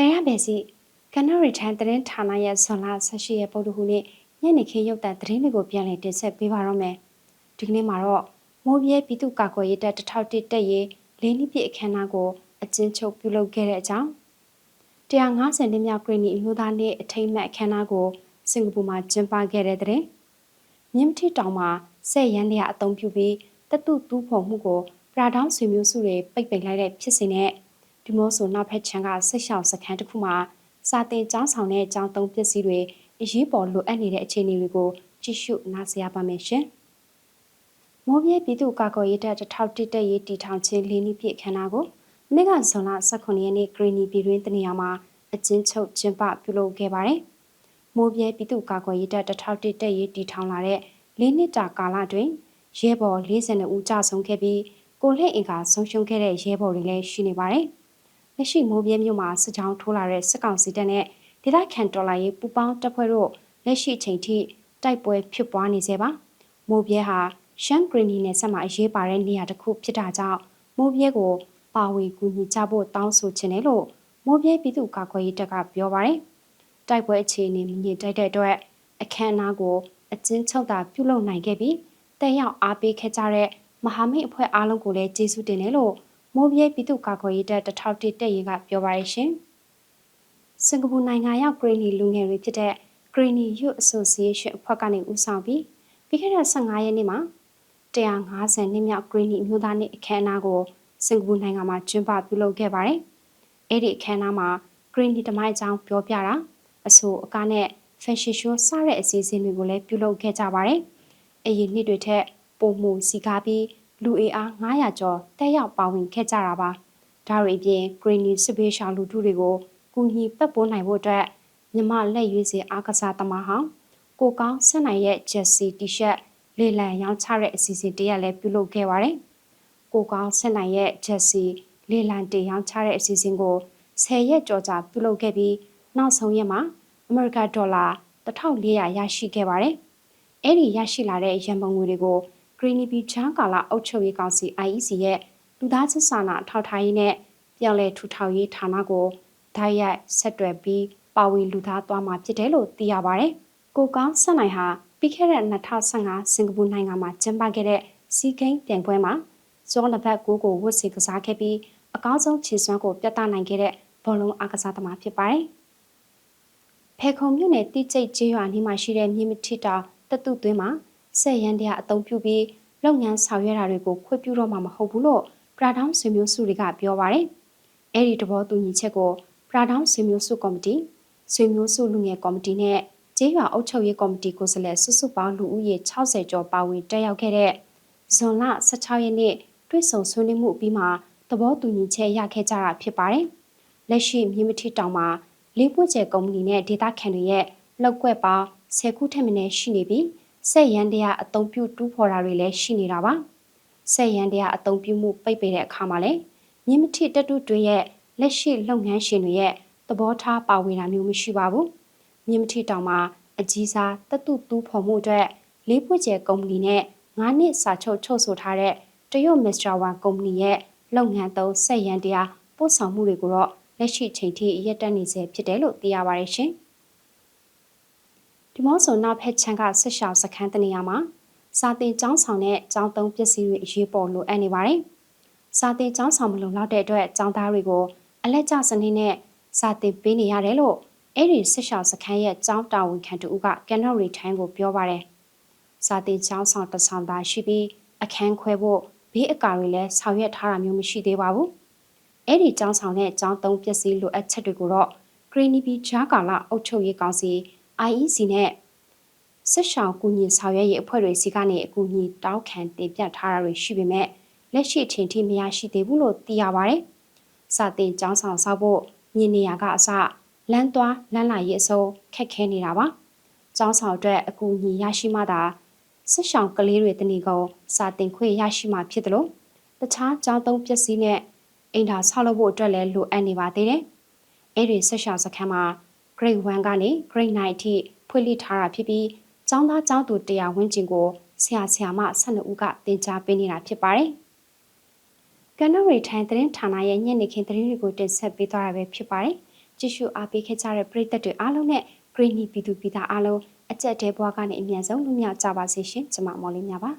တယ်ရပဲစီကနရီထန်သတင်းဌာနရဲ့ဇွန်လ18ရက်ပုဒ်တူဟုနေ့ညနေခင်းရုပ်သံသတင်းတွေကိုပြန်လည်တင်ဆက်ပေးပါတော့မယ်ဒီကနေ့မှာတော့မိုးပြဲပြည်သူ့ကာကွယ်ရေးတပ်တထောက်တစ်တက်ရေးလေးနှစ်ပြည့်အခမ်းအနားကိုအကျဉ်းချုပ်ပြုလုပ်ခဲ့တဲ့အကြောင်း150နှစ်မြောက်ကရင်နီအမျိုးသားနေ့အထိမ်းအမှတ်အခမ်းအနားကိုစင်ကာပူမှာကျင်းပခဲ့တဲ့တဲ့မြင်းထီတောင်မှာဆက်ရန်လျာအုံပြုပြီးတတုတူးဖော်မှုကိုပရာဒေါင်းဆွေမျိုးစုတွေပိတ်ပိတ်လိုက်တဲ့ဖြစ်စဉ်နဲ့ ဒီမို့ဆိုနောက်ဖက်ချန်ကဆက်ရှောင်စခန်းတစ်ခုမှာစာတင်ကျောင်းဆောင်တဲ့အကြောင်းသုံးပစ္စည်းတွေအရေးပေါ်လိုအပ်နေတဲ့အခြေအနေတွေကိုကြည့်ရှုနားဆင်ရပါမယ်ရှင်။မိုးပြဲပြည်သူ့ကာကွယ်ရေးတပ်တထောက်တစ်တက်ရေးတီထောင်ခြင်းလေးနှစ်ပြည့်ခမ်းနားကိုနေ့ကဇွန်လ18ရက်နေ့ဂရီနီပြည်တွင်းတနေရာမှာအကျဉ်းချုပ်ကျင်းပပြုလုပ်ခဲ့ပါတယ်။မိုးပြဲပြည်သူ့ကာကွယ်ရေးတပ်တထောက်တစ်တက်ရေးတီထောင်လာတဲ့လေးနှစ်တာကာလတွင်ရဲဘော်42ဦးကြာဆုံးခဲ့ပြီးကိုလက်အင်ကဆုံးရှုံးခဲ့တဲ့ရဲဘော်တွေလည်းရှိနေပါတယ်။ လက်ရှိမိုးပြဲမြို့မှာစစ်ကြောင်းထိုးလာတဲ့စစ်ကောင်စီတပ်နဲ့ဒေသခံတော်လှန်ရေးပူးပေါင်းတပ်ဖွဲ့တို့လက်ရှိအချိန်ထိတိုက်ပွဲဖြစ်ပွားနေစေပါမိုးပြဲဟာရှမ်းဂရီနီနယ်ဆက်မှာအရေးပါတဲ့နေရာတစ်ခုဖြစ်တာကြောင့်မိုးပြဲကိုပါဝေကူညီကြဖို့တောင်းဆိုချင်တယ်လို့မိုးပြဲပြည်သူ့ကာကွယ်ရေးတပ်ကပြောပါတယ်တိုက်ပွဲအခြေအနေမငြိမ်တိုက်တဲ့အတွက်အခမ်းအနားကိုအကျဉ်းချုပ်တာပြုလုပ်နိုင်ခဲ့ပြီးတက်ရောက်အားပေးခဲ့ကြတဲ့မဟာမိတ်အဖွဲ့အားလုံးကိုလည်းကျေးဇူးတင်တယ်လို့ မိုးပြဲပြည်သူ့ကာကွယ်ရေးတပ်တထောက်တစ်တက်ရင်ကပြောပါရရှင်။စင်ကာပူနိုင်ငံရောက်ဂရီနီလူငယ်တွေဖြစ်တဲ့ Greeny Youth Association အဖွဲ့ကနေဦးဆောင်ပြီးပြီးခဲ့တဲ့15ရက်နေ့မှာ150နှစ်မြောက် Greeny အမျိုးသားနေ့အခမ်းအနားကိုစင်ကာပူနိုင်ငံမှာကျင်းပပြုလုပ်ခဲ့ပါတယ်။အဲ့ဒီအခမ်းအနားမှာ Greeny တမိုင်းအကြောင်းပြောပြတာအဆိုအကားနဲ့ fashion show စတဲ့အစီအစဉ်တွေကိုလည်းပြုလုပ်ခဲ့ကြပါတယ်။အရင်နှစ်တွေထက်ပုံမှုစီကားပြီး လူအင်အား900ကျော်တက်ရောက်ပါဝင်ခဲ့ကြတာပါ။ဒါတွေအပြင် Greeny စစ်ပေးရှောင်လူထုတွေကိုကူညီပတ်ပိုးနိုင်ဖို့အတွက်မြမလက်ရွေးစင်အားကစားသမားဟောင်းကိုကောင်းဆက်နိုင်ရဲ့ Jesse T-shirt လေလံရောင်းချတဲ့အစီအစဉ်တရက်လည်းပြုလုပ်ခဲ့ပါတယ်။ကိုကောင်းဆက်နိုင်ရဲ့ Jesse လေလံတေရောင်းချတဲ့အစီအစဉ်ကို10ရက်ကျော်ကြာပြုလုပ်ခဲ့ပြီးနောက်ဆုံးရက်မှာအမေရိကန်ဒေါ်လာ1400ရရှိခဲ့ပါတယ်။အဲ့ဒီရရှိလာတဲ့ရန်ပုံငွေတွေကို Greeny Bee ချမ်းကာလာအုပ်ချုပ်ရေးကောင်စီ IEC ရဲ့လူသားချင်းစာနာထောက်ထားရေးနဲ့ပြောင်းလဲထူထောင်ရေးဌာနကိုဓာတ်ရိုက်ဆက်တွယ်ပြီးပါဝင်လူသားသွားမှာဖြစ်တယ်လို့သိရပါတယ်။ကိုကောင်းဆက်နိုင်ဟာပြီးခဲ့တဲ့2015စင်ကာပူနိုင်ငံမှာကျင်းပခဲ့တဲ့စီးကိန်းပြိုင်ပွဲမှာဇောလဘတ်ကိုကိုဝတ်စီကစားခဲ့ပြီးအကောင်းဆုံးခြေစွမ်းကိုပြသနိုင်ခဲ့တဲ့ဘောလုံးအားကစားသမားဖြစ်ပါတယ်။ဖေခုံမြို့နယ်တိကျိတ်ကျေးရွာနီးမှာရှိတဲ့မြင်းမထီတာတတုသွင်းမှာ ဆက်ရန်တရားအုံပြုပြီးလုပ်ငန်းဆောင်ရွက်တာတွေကိုခွင့်ပြုတော့မှာမဟုတ်ဘူးလို့ပရာဒေါင်းဆွေမျိုးစုတွေကပြောပါတယ်။အဲ့ဒီတဘောတူညီချက်ကိုပရာဒေါင်းဆွေမျိုးစုကော်မတီဆွေမျိုးစုလူငယ်ကော်မတီနဲ့ကျေးရွာအုပ်ချုပ်ရေးကော်မတီကိုယ်စားလှယ်စုစုပေါင်းလူဦးရေ60ကျော်ပါဝင်တက်ရောက်ခဲ့တဲ့ဇွန်လ16ရက်နေ့တွေ့ဆုံဆွေးနွေးမှုပြီးမှသဘောတူညီချက်ရခဲ့ကြတာဖြစ်ပါတယ်။လက်ရှိမြင်းမထီတောင်မှာလေးပွင့်ကျဲကုမ္ပဏီနဲ့ဒေတာခန်တွေရဲ့လောက်ကွက်ပေါင်း10ခုထက်မနည်းရှိနေပြီး ဆက်ရန်တရားအသုံးပြုတူးဖော်တာတွေလည်းရှိနေတာပါဆက်ရန်တရားအသုံးပြုမှုပိတ်ပင်တဲ့အခါမှာလည်းမြင်းမထိတက်တုတွေရဲ့လက်ရှိလုပ်ငန်းရှင်တွေရဲ့သဘောထားပါဝင်တာမျိုးမရှိပါဘူးမြင်းမထိတောင်မှာအကြီးစားတတုတူးဖော်မှုအတွက်လေးပွင့်ကျဲကုမ္ပဏီနဲ့9နှစ်စာချုပ်ချုပ်ဆိုထားတဲ့တရုတ်မစ္စတာဝမ်ကုမ္ပဏီရဲ့လုပ်ငန်းသုံးဆက်ရန်တရားပို့ဆောင်မှုတွေကိုတော့လက်ရှိချိန်ထိရပ်တန့်နေစေဖြစ်တယ်လို့သိရပါတယ်ရှင်။ ဒီမော့ဆိုနောက်ဖက်ချန်ကဆက်ရှောင်စခန်းတနေရာမှာစာတင်ကျောင်းဆောင်တဲ့ကျောင်းသုံးပစ္စည်းတွေအရေးပေါ်လိုအပ်နေပါတယ်။စာတင်ကျောင်းဆောင်မလုံလောက်တဲ့အတွက်ကျောင်းသားတွေကိုအလက်ကျစနစ်နဲ့စာတင်ပေးနေရတယ်လို့အဲ့ဒီဆက်ရှောင်စခန်းရဲ့ကျောင်းတာဝန်ခံတူကကန်နော်ရီထိုင်းကိုပြောပါတယ်။စာတင်ကျောင်းဆောင်တဆောင်သားရှိပြီးအခန်းခွဲဖို့ဘေးအကာတွေလည်းဆောင်ရွက်ထားတာမျိုးမရှိသေးပါဘူး။အဲ့ဒီကျောင်းဆောင်တဲ့ကျောင်းသုံးပစ္စည်းလိုအပ်ချက်တွေကိုတော့ Greeny Bee ဂျာကာလာအုပ်ချုပ်ရေးကောင်စီ IEC နဲ့စစ်ရှောင်ကူညီဆောင်ရွက်ရေးအဖွဲ့တွေစီကနေအကူအညီတောင်းခံတင်ပြထားတာတွေရှိပေမဲ့လက်ရှိအချိန်ထိမရရှိသေးဘူးလို့သိရပါတယ်။စာတင်ကျောင်းဆောင်ဆောက်ဖို့မြင်နေရကအစလမ်းသွားလမ်းလာရေးအစုံခက်ခဲနေတာပါ။ကျောင်းဆောင်အတွက်အကူအညီရရှိမှသာစစ်ရှောင်ကလေးတွေတဏီကုံစာတင်ခွင့်ရရှိမှဖြစ်တယ်လို့တခြားကျောင်းသုံးပစ္စည်းနဲ့အိမ်သာဆောက်လုပ်ဖို့အတွက်လည်းလိုအပ်နေပါသေးတယ်။အဲ့ဒီဆက်ရှောင်စခန်းမှာ grade 1ကနေ grade 9အထိဖွင့်လှစ်ထားတာဖြစ်ပြီးကျောင်းသားကျောင်းသူ100ဝန်းကျင်ကိုဆရာဆရာမ12ဦးကသင်ကြားပေးနေတာဖြစ်ပါတယ်။ကန်နရီထိုင်သတင်းဌာနရဲ့ညနေခင်းသတင်းတွေကိုတင်ဆက်ပေးသွားတာပဲဖြစ်ပါတယ်။ကြည့်ရှုအားပေးခဲ့ကြတဲ့ပရိသတ်တွေအားလုံးနဲ့ဂရင်းနီပြည်သူပြည်သားအားလုံးအကြက်တဲဘွားကနေအမြန်ဆုံးလွတ်မြောက်ကြပါစေရှင်ကျွန်မမော်လေးများပါ